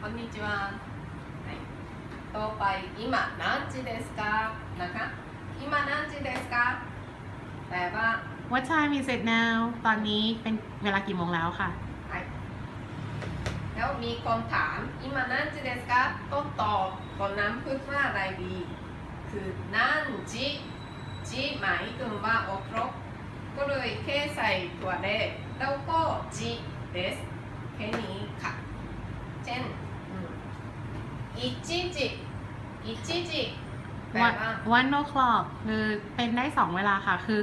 こんにちは。はい。ต่อไป今何時ですかนะคะ今何時ですかแปลว่า What time is it now ตอนนี้เป็นเวลากี่โมงแล้วค่ะ はいแล้วมีคนถาม今何時ですかต้องตอบก่อนนั้นพูดว่าอะไรดี คือ何時時หมายถึงว่าอบรบก็เลยแค่ใส่ตัวเลขแล้วก็จิเด อิจิจิแปล one ว่า one o'clock คือเป็นได้สองเวลาค่ะ คือ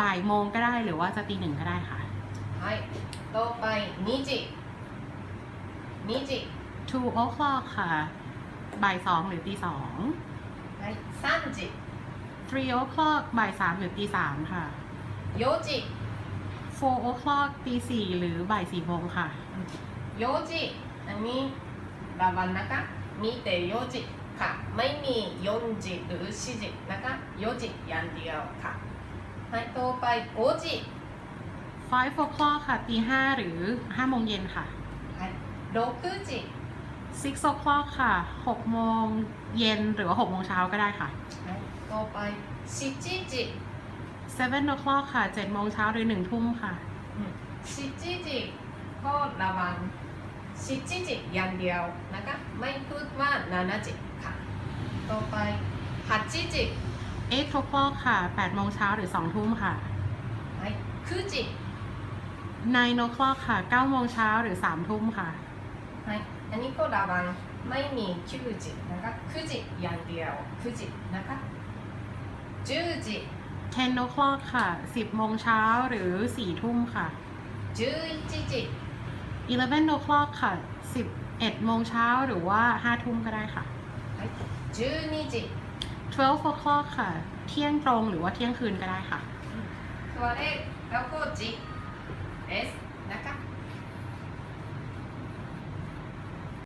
บ่ายโมงก็ได้หรือว่าจะตีหนึ่งก็ได้ค่ะ はいต่อไป2時2時 two o'clock ค่ะ บ่ายสองหรือตีสอง はい3時 three o'clock บ่ายสามหรือตีสามค่ะ 4時 four o'clock ตีสี่หรือบ่ายสี่โมงค่ะ 4時อันนี้ระวังนะคะ มีแต่โยจิค่ะ ไม่มียนจิหรือชิจินะคะโยจิอย่างเดียวค่ะไปต่อไปโอจิ five o'clock ค่ะตีห้าหรือห้าโมงเย็นค่ะ โดคุจิ six o'clock ค่ะหกโมงเย็นหรือว่าหกโมงเช้าก็ได้ค่ะ ต่อไปชิจิจิ seven o'clock ค่ะเจ็ดโมงเช้าหรือหนึ่งทุ่มค่ะ ชิจิจิก็ระวัง สิบจิบอย่างเดียวนะคะไม่พูดว่านานาจิบค่ะ ต่อไปหัดจิจิเอ็กโทรโฟค่ะแปดโมงเช้าหรือสองทุ่มค่ะไอคือจินายโนคลอค่ะเก้าโมงเช้าหรือสามทุ่มค่ะไออันนี้ก็ระวังไม่มีคือจิตนะคะคือจิตอย่างเดียวคือจิตนะคะจูจิเคนโนคลอค่ะสิบโมงเช้าหรือสี่ทุ่มค่ะจืจิจิ 11 o'clock ค่ะ 11โมงเช้าหรือว่า 5 ทุ่มก็ได้ค่ะ 12時12 o'clock ค่ะ เที่ยงตรงหรือว่าเที่ยงคืนก็ได้ค่ะ ตัวเลขแล้วก็จิ